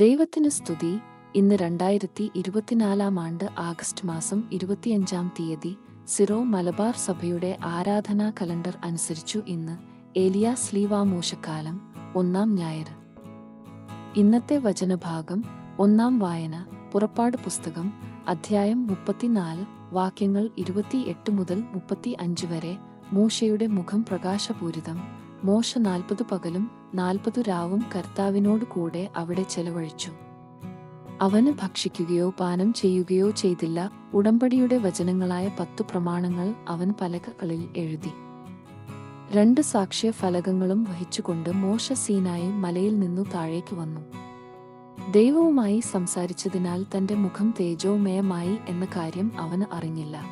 ദൈവത്തിന് സ്തുതി. ഇന്ന് രണ്ടായിരത്തി ഇരുപത്തിനാലാം ആണ്ട് ആഗസ്റ്റ് മാസം ഇരുപത്തിയഞ്ചാം തീയതി സിറോ മലബാർ സഭയുടെ ആരാധനാ കലണ്ടർ അനുസരിച്ചു ഇന്ന് ഏലിയ സ്ലീവാമോശക്കാലം ഒന്നാം ഞായർ. ഇന്നത്തെ വചനഭാഗം ഒന്നാം വായന പുറപ്പാട് പുസ്തകം അധ്യായം മുപ്പത്തിനാല് വാക്യങ്ങൾ ഇരുപത്തിയെട്ട് മുതൽ മുപ്പത്തി അഞ്ച് വരെ മൂശയുടെ മുഖം പ്രകാശപൂരിതം മോശ നാൽപ്പത് പകലും നാൽപ്പതു രാവും കർത്താവിനോട് കൂടെ അവിടെ ചെലവഴിച്ചു. അവന് ഭക്ഷിക്കുകയോ പാനം ചെയ്യുകയോ ചെയ്തില്ല. ഉടമ്പടിയുടെ വചനങ്ങളായ പത്തു പ്രമാണങ്ങൾ അവൻ പലകകളിൽ എഴുതി. രണ്ട് സാക്ഷ്യ ഫലകങ്ങളും വഹിച്ചുകൊണ്ട് മോശ സീനായി മലയിൽ നിന്നു താഴേക്ക് വന്നു. ദൈവവുമായി സംസാരിച്ചതിനാൽ തന്റെ മുഖം തേജോമയമായി എന്ന കാര്യം അവന് അറിഞ്ഞില്ല.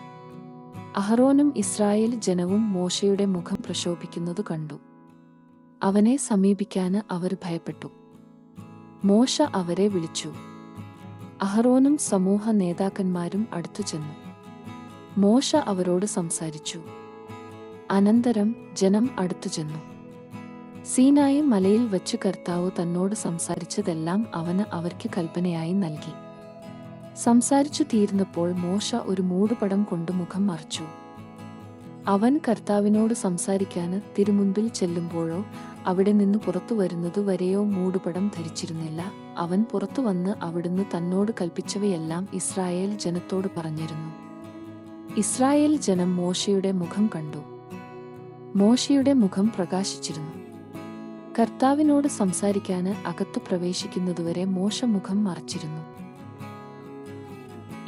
അഹറോനും ഇസ്രായേൽ ജനവും മോശയുടെ മുഖം പ്രശോഭിക്കുന്നത് കണ്ടു. അവനെ സമീപിക്കാന് അവർ ഭയപ്പെട്ടു. മോശ അവരെ വിളിച്ചു. അഹറോനും സമൂഹ നേതാക്കന്മാരും അടുത്തു ചെന്നു. മോശ അവരോട് സംസാരിച്ചു. അനന്തരം ജനം അടുത്തു ചെന്നു. സീനായി മലയിൽ വച്ച് കർത്താവ് തന്നോട് സംസാരിച്ചതെല്ലാം അവന് അവർക്ക് കൽപ്പനയായി നൽകി. സംസാരിച്ചു തീർന്നപ്പോൾ മോശ ഒരു മൂടുപടം കൊണ്ട് മുഖം മറച്ചു. അവൻ കർത്താവിനോട് സംസാരിക്കാന് തിരുമുൻപിൽ ചെല്ലുമ്പോഴോ അവിടെ നിന്ന് പുറത്തു വരുന്നത് വരെയോ മൂടുപടം ധരിച്ചിരുന്നില്ല. അവൻ പുറത്തു വന്ന് അവിടുന്ന് തന്നോട് കൽപ്പിച്ചവയെല്ലാം ഇസ്രായേൽ ജനത്തോട് പറഞ്ഞിരുന്നു. ഇസ്രായേൽ ജനം മോശയുടെ മുഖം കണ്ടു. മോശയുടെ മുഖം പ്രകാശിച്ചിരുന്നു. കർത്താവിനോട് സംസാരിക്കാന് അകത്തു പ്രവേശിക്കുന്നതുവരെ മോശ മുഖം മറച്ചിരുന്നു.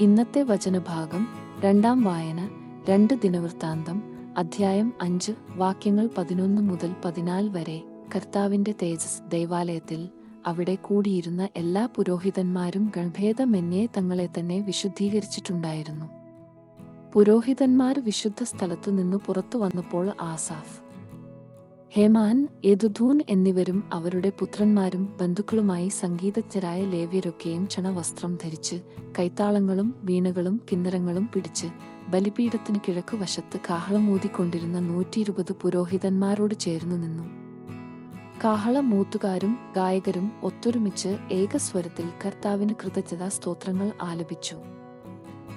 ഇന്നത്തെ വചനഭാഗം രണ്ടാം വായന രണ്ട് ദിനവൃത്താന്തം അധ്യായം അഞ്ച് വാക്യങ്ങൾ പതിനൊന്ന് മുതൽ പതിനാല് വരെ. കർത്താവിന്റെ തേജസ് ദൈവാലയത്തിൽ അവിടെ കൂടിയിരുന്ന എല്ലാ പുരോഹിതന്മാരും ഗൺഭേദമെന്നേ തങ്ങളെ തന്നെ വിശുദ്ധീകരിച്ചിട്ടുണ്ടായിരുന്നു. പുരോഹിതന്മാർ വിശുദ്ധ സ്ഥലത്തു നിന്ന് പുറത്തു വന്നപ്പോൾ ആസാഫ് ഹേമാൻ യദുധൂൻ എന്നിവരും അവരുടെ പുത്രന്മാരും ബന്ധുക്കളുമായി സംഗീതജ്ഞരായ ലേവ്യരൊക്കെയും ക്ഷണവസ്ത്രം ധരിച്ച് കൈത്താളങ്ങളും വീണകളും കിന്നരങ്ങളും പിടിച്ച് ബലിപീഠത്തിന് കിഴക്ക് വശത്ത് കാഹളമൂതിക്കൊണ്ടിരുന്ന നൂറ്റി ഇരുപത് പുരോഹിതന്മാരോട് ചേർന്നു നിന്നു. കാഹളം കാഹളമൂത്തുകാരും ഗായകരും ഒത്തൊരുമിച്ച് ഏകസ്വരത്തിൽ കർത്താവിന് കൃതജ്ഞതാ സ്തോത്രങ്ങൾ ആലപിച്ചു.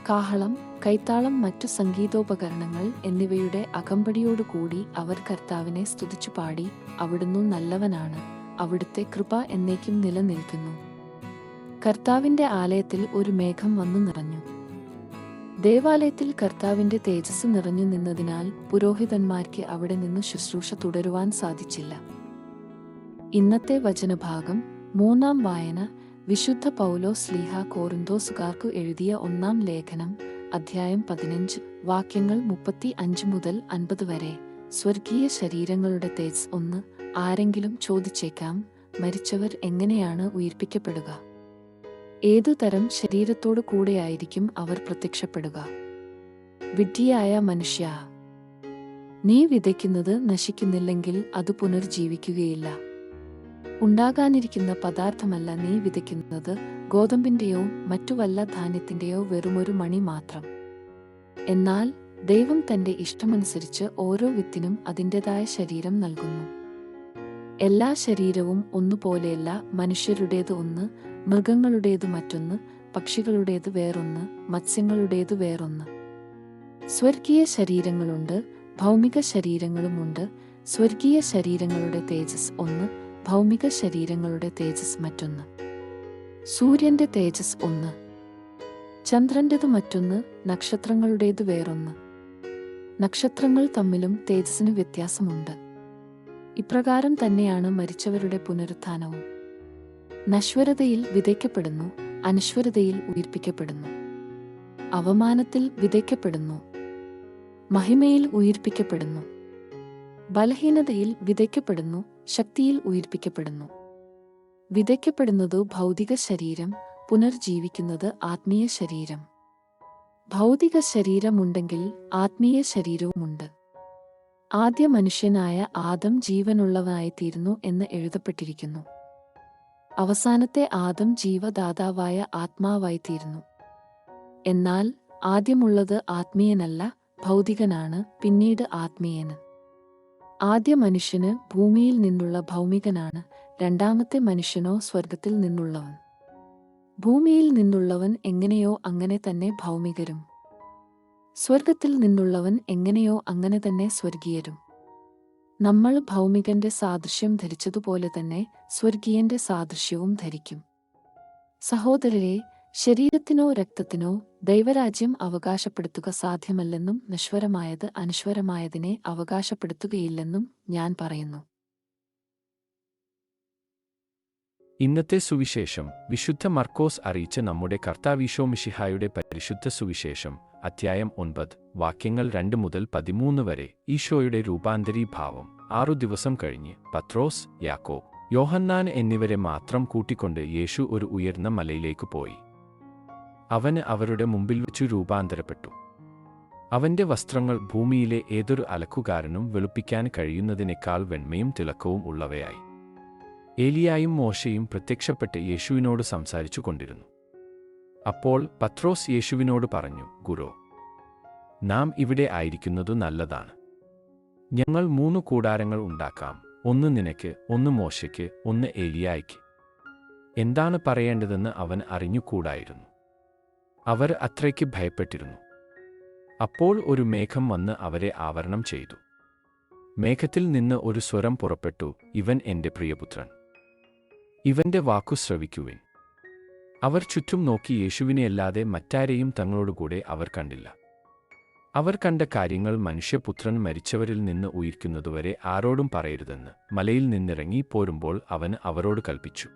കാഹളം കൈത്താളം മറ്റു സംഗീതോപകരണങ്ങൾ എന്നിവയുടെ അകമ്പടിയോടുകൂടി അവർ കർത്താവിനെ സ്തുതിച്ചു പാടി അവിടുന്ന് നല്ലവനാണ് അവിടുത്തെ കൃപ എന്നേക്കും നിലനിൽക്കുന്നു. കർത്താവിന്റെ ആലയത്തിൽ ഒരു മേഘം വന്നു നിറഞ്ഞു. ദേവാലയത്തിൽ കർത്താവിന്റെ തേജസ് നിറഞ്ഞു നിന്നതിനാൽ പുരോഹിതന്മാർക്ക് അവിടെ നിന്ന് ശുശ്രൂഷ തുടരുവാൻ സാധിച്ചില്ല. ഇന്നത്തെ വചനഭാഗം മൂന്നാം വായന വിശുദ്ധ പൗലോ സ്ലീഹ കോറിന്തോസുകാർക്കു എഴുതിയ ഒന്നാം ലേഖനം അധ്യായം പതിനഞ്ച് വാക്യങ്ങൾ മുപ്പത്തി അഞ്ച് മുതൽ അൻപത് വരെ. സ്വർഗീയ ശരീരങ്ങളുടെ തേജസ് ഒന്ന് ആരെങ്കിലും ചോദിച്ചേക്കാം മരിച്ചവർ എങ്ങനെയാണ് ഉയിർപ്പിക്കപ്പെടുക? ഏതു തരം ശരീരത്തോടു കൂടെയായിരിക്കും അവർ പ്രത്യക്ഷപ്പെടുക? വിഡ്ഢിയായ മനുഷ്യ നീ വിതയ്ക്കുന്നത് നശിക്കുന്നില്ലെങ്കിൽ അത് പുനർജീവിക്കുകയില്ല ഉണ്ടാകാനിരിക്കുന്ന പദാർത്ഥമല്ല നീ വിതയ്ക്കുന്നത് ഗോതമ്പിന്റെയോ മറ്റു വല്ല ധാന്യത്തിന്റെയോ വെറുമൊരു മണി മാത്രം. എന്നാൽ ദൈവം തന്റെ ഇഷ്ടമനുസരിച്ച് ഓരോ വിത്തിനും അതിന്റെതായ ശരീരം നൽകുന്നു. എല്ലാ ശരീരവും ഒന്നുപോലെയല്ല മനുഷ്യരുടേത് ഒന്ന് മൃഗങ്ങളുടേത് മറ്റൊന്ന് പക്ഷികളുടേത് വേറൊന്ന് മത്സ്യങ്ങളുടേത് വേറൊന്ന്. സ്വർഗീയ ശരീരങ്ങളുണ്ട് ഭൗമിക ശരീരങ്ങളുമുണ്ട്. സ്വർഗീയ ശരീരങ്ങളുടെ തേജസ് ഒന്ന് ഭൗമിക ശരീരങ്ങളുടെ തേജസ് മറ്റൊന്ന്. സൂര്യന്റെ തേജസ് ഒന്ന്. ചന്ദ്രന്റേത് മറ്റൊന്ന് നക്ഷത്രങ്ങളുടേത് വേറൊന്ന്. നക്ഷത്രങ്ങൾ തമ്മിലും തേജസ്സിന് വ്യത്യാസമുണ്ട്. ഇപ്രകാരം തന്നെയാണ് മരിച്ചവരുടെ പുനരുത്ഥാനവും. നശ്വരതയിൽ വിതയ്ക്കപ്പെടുന്നു അനശ്വരതയിൽ ഉയർപ്പിക്കപ്പെടുന്നു. അവമാനത്തിൽ വിതയ്ക്കപ്പെടുന്നു മഹിമയിൽ ഉയർപ്പിക്കപ്പെടുന്നു. ബലഹീനതയിൽ വിതയ്ക്കപ്പെടുന്നു ശക്തിയിൽ ഉയർപ്പിക്കപ്പെടുന്നു. വിതയ്ക്കപ്പെടുന്നത് ഭൗതിക ശരീരം പുനർജീവിക്കുന്നത് ആത്മീയ ശരീരം. ഭൗതിക ശരീരമുണ്ടെങ്കിൽ ആത്മീയ ശരീരവുമുണ്ട്. ആദ്യ മനുഷ്യനായ ആദം ജീവനുള്ളവനായിത്തീരുന്നു എന്ന് എഴുതപ്പെട്ടിരിക്കുന്നു. അവസാനത്തെ ആദം ജീവദാതാവായ ആത്മാവായിത്തീരുന്നു. എന്നാൽ ആദ്യമുള്ളത് ആത്മീയനല്ല ഭൗതികനാണ് പിന്നീട് ആത്മീയന്. ആദ്യ മനുഷ്യന് ഭൂമിയിൽ നിന്നുള്ള ഭൗമികനാണ് രണ്ടാമത്തെ മനുഷ്യനോ സ്വർഗത്തിൽ നിന്നുള്ളവൻ. ഭൂമിയിൽ നിന്നുള്ളവൻ എങ്ങനെയോ അങ്ങനെ തന്നെ ഭൗമികരും. സ്വർഗത്തിൽ നിന്നുള്ളവൻ എങ്ങനെയോ അങ്ങനെ തന്നെ സ്വർഗീയരും. നമ്മൾ ഭൗമികന്റെ സാദൃശ്യം ധരിച്ചതുപോലെ തന്നെ സ്വർഗീയന്റെ സാദൃശ്യവും ധരിക്കും. സഹോദരരെ ശരീരത്തിനോ രക്തത്തിനോ ദൈവരാജ്യം അവകാശപ്പെടുത്തുക സാധ്യമല്ലെന്നും നശ്വരമായത് അനശ്വരമായതിനെ അവകാശപ്പെടുത്തുകയില്ലെന്നും ഞാൻ പറയുന്നു. ഇന്നത്തെ സുവിശേഷം വിശുദ്ധ മർക്കോസ് അറിയിച്ച നമ്മുടെ കർത്താവീശോ മിഷിഹായുടെ പരിശുദ്ധ സുവിശേഷം അധ്യായം ഒൻപത് വാക്യങ്ങൾ രണ്ട് മുതൽ പതിമൂന്ന് വരെ ഈശോയുടെ രൂപാന്തരീ ഭാവം ആറു ദിവസം കഴിഞ്ഞ് പത്രോസ് യാക്കോ യോഹന്നാൻ എന്നിവരെ മാത്രം കൂട്ടിക്കൊണ്ട് യേശു ഒരു ഉയർന്ന മലയിലേക്ക് പോയി. അവന് അവരുടെ മുമ്പിൽ വെച്ചു രൂപാന്തരപ്പെട്ടു. അവന്റെ വസ്ത്രങ്ങൾ ഭൂമിയിലെ ഏതൊരു അലക്കുകാരനും വെളുപ്പിക്കാൻ കഴിയുന്നതിനേക്കാൾ വെണ്മയും തിളക്കവും ഉള്ളവയായി. ഏലിയായും മോശയും പ്രത്യക്ഷപ്പെട്ട് യേശുവിനോട് സംസാരിച്ചു കൊണ്ടിരുന്നു. അപ്പോൾ പത്രോസ് യേശുവിനോട് പറഞ്ഞു ഗുരു നാം ഇവിടെ ആയിരിക്കുന്നത് നല്ലതാണ്. ഞങ്ങൾ മൂന്ന് കൂടാരങ്ങൾ ഉണ്ടാക്കാം ഒന്ന് നിനക്ക് ഒന്ന് മോശയ്ക്ക് ഒന്ന് ഏലിയായ്ക്ക്. എന്താണ് പറയേണ്ടതെന്ന് അവൻ അറിഞ്ഞുകൂടായിരുന്നു. അവർ അത്രയ്ക്ക് ഭയപ്പെട്ടിരുന്നു. അപ്പോൾ ഒരു മേഘം വന്ന് അവരെ ആവരണം ചെയ്തു. മേഘത്തിൽ നിന്ന് ഒരു സ്വരം പുറപ്പെട്ടു ഇവൻ എന്റെ പ്രിയപുത്രൻ. ഇവന്റെ വാക്കു ശ്രവിക്കുവിൻ. അവർ ചുറ്റും നോക്കി യേശുവിനെയല്ലാതെ മറ്റാരെയും തങ്ങളോടുകൂടെ അവർ കണ്ടില്ല. അവർ കണ്ട കാര്യങ്ങൾ മനുഷ്യപുത്രൻ മരിച്ചവരിൽ നിന്ന് ഉയിർക്കുന്നതുവരെ ആരോടും പറയരുതെന്ന് മലയിൽ നിന്നിറങ്ങി പോരുമ്പോൾ അവൻ അവരോട് കൽപ്പിച്ചു.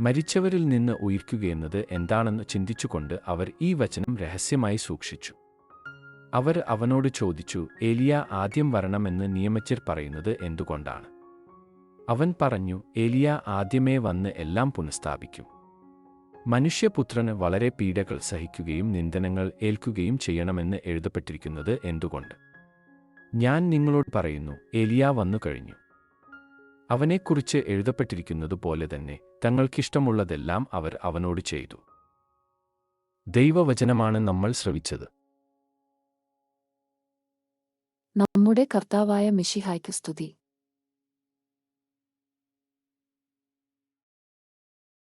മരിച്ചവരിൽ നിന്ന് ഉയിർക്കുകയെന്നത് എന്താണെന്ന് ചിന്തിച്ചുകൊണ്ട് അവർ ഈ വചനം രഹസ്യമായി സൂക്ഷിച്ചു. അവർ അവനോട് ചോദിച്ചു ഏലിയ ആദ്യം വരണമെന്ന് നിയമച്ചർ പറയുന്നത് എന്തുകൊണ്ടാണ്? അവൻ പറഞ്ഞു ഏലിയ ആദ്യമേ വന്ന് എല്ലാം പുനഃസ്ഥാപിക്കും. മനുഷ്യപുത്രന് വളരെ പീഡകൾ സഹിക്കുകയും നിന്ദനങ്ങൾ ഏൽക്കുകയും ചെയ്യണമെന്ന് എഴുതപ്പെട്ടിരിക്കുന്നത് എന്തുകൊണ്ട്? ഞാൻ നിങ്ങളോട് പറയുന്നു ഏലിയ വന്നു കഴിഞ്ഞു. അവനെക്കുറിച്ച് എഴുതപ്പെട്ടിരിക്കുന്നതുപോലെ തന്നെ തങ്ങൾക്കിഷ്ടമുള്ളതെല്ലാം അവർ അവനോട് ചെയ്തു. ദൈവവചനമാണ് നമ്മൾ ശ്രവിച്ചത്. നമ്മുടെ കർത്താവായ മിഷിഹായ്ക്ക് സ്തുതി.